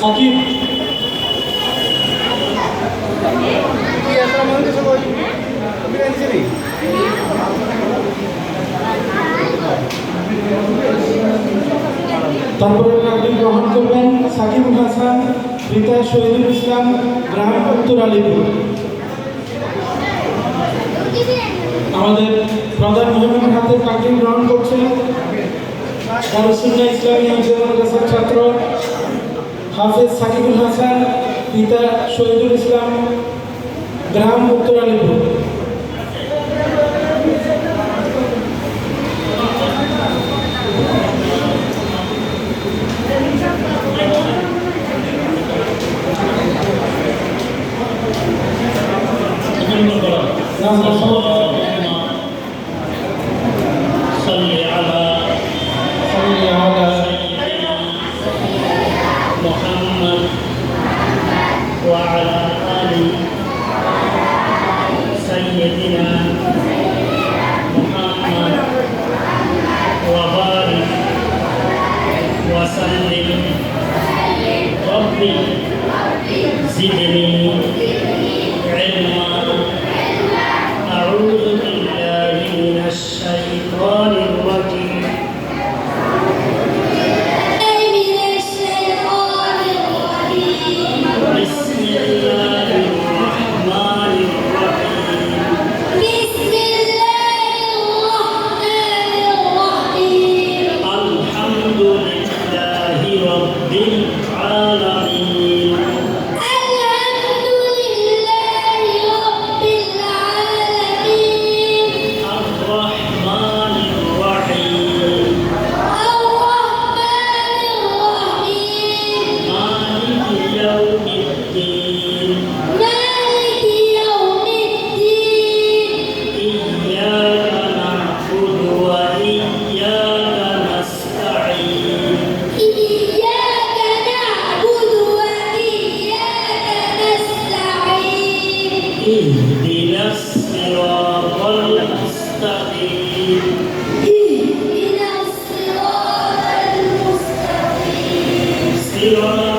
সাকিব। তারপরে আপনি গ্রহণ করবেন সাকিবুল হাসান পিতা শহীদুল ইসলাম গ্রাম উত্তর আলীপুর আমাদের প্রধান মেহমান হাতে কাকিম গ্রহণ করছেন দারুসুল্লাহ ইসলামী মাদ্রাসার ছাত্র হাফেজ সাকিবুল হাসান পিতা শহীদুল ইসলাম গ্রাম উত্তর আলীপুর। صل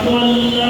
صراط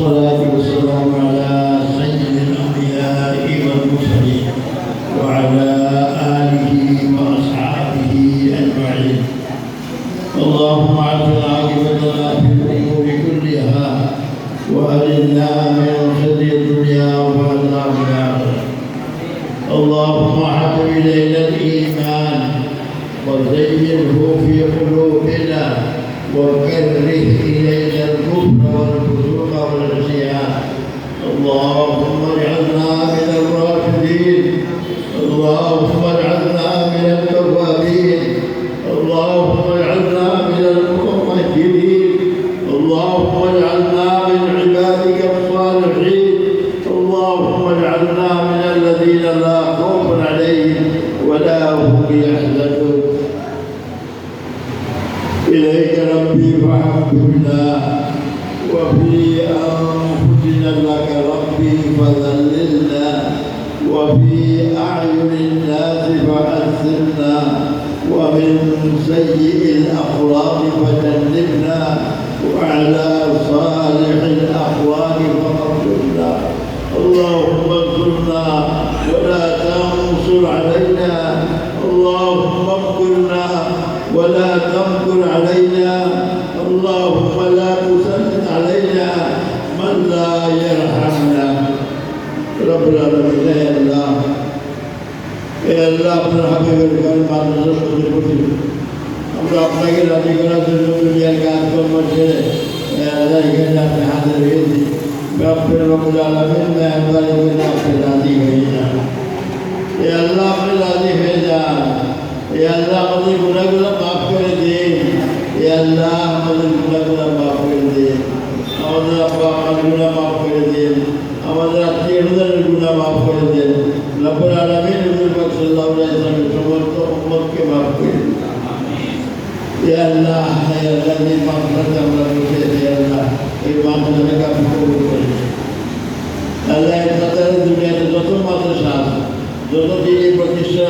والصلاة والسلام على سيد الأنبياء والمرسلين وعلى آله وأصحابه أجمعين. اللهم اعطنا عاقبتنا في الأمور كلها وأرنا من خزي الدنيا وعذاب الآخرة. اللهم حبب إلينا الإيمان وزينه في قلوبنا وكره إلينا فحببنا وفي أنفسنا لك فذللنا وفي أعين الناس فأسرنا ومن سيء الأخلاق فجنبنا وعلى صالح الأحوال فاغفرنا اللهم اغفرنا ولا تنصر علينا اللهم اغفرنا ولا تمكر علينا আলহামদুলিল্লাহ আপনার হাবিবের ঘরের মাদ্রাসা শুরু করছি। আমরা আপনাকে রাজি করার জন্য দুনিয়ার কাজকর্ম ছেড়ে এখানে আপনি হাজির হয়েছি। রব্বের রব্বুল আলমিন মেহরবানি করে আপনি রাজি হয়ে যান। এ, আল্লাহ আপনি রাজি হয়ে যান। এ, আল্লাহ আমাদের গুণাগুলো মাফ করে দিন। এ, আল্লাহ আমাদের গুণাগুলো মাফ করে দিন। আমাদের আব্বা আমার গুণা মাফ করে দিন। আমাদের আত্মীয় গুণা মাফ করে দিন। রব্বুল আলমিন সাল্লাহ ইসলামের সমস্ত উম্মতকে মাফ করে আল্লাহ আল্লাহ যে মামলাতে আমরা বসে যে আল্লাহ এই মামলাটাকে আপনি কবুল করেন আল্লাহ যত দিন এই প্রতিষ্ঠা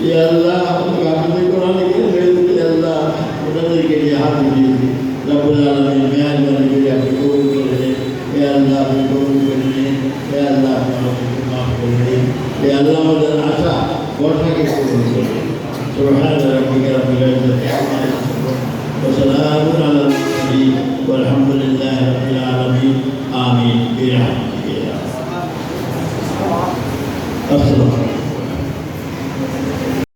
எல்லாம் அவங்க அப்படி குரானுக்கு எழுதுக்கு எல்லாம் உடனடிக்கடி ஆரம்பிச்சு ரப்பதாலே மேல் வருகிறது அப்படி கோவில்களே எல்லாம் அப்படி கோவில்களே எல்லாம் எல்லாம் வந்து ஆசா கோட்டாக்கு சொல்லுங்கள் سبحان ربك رب العزة عما يصفون وسلام على المرسلين والحمد لله رب العالمين آمين برحمتك يا رب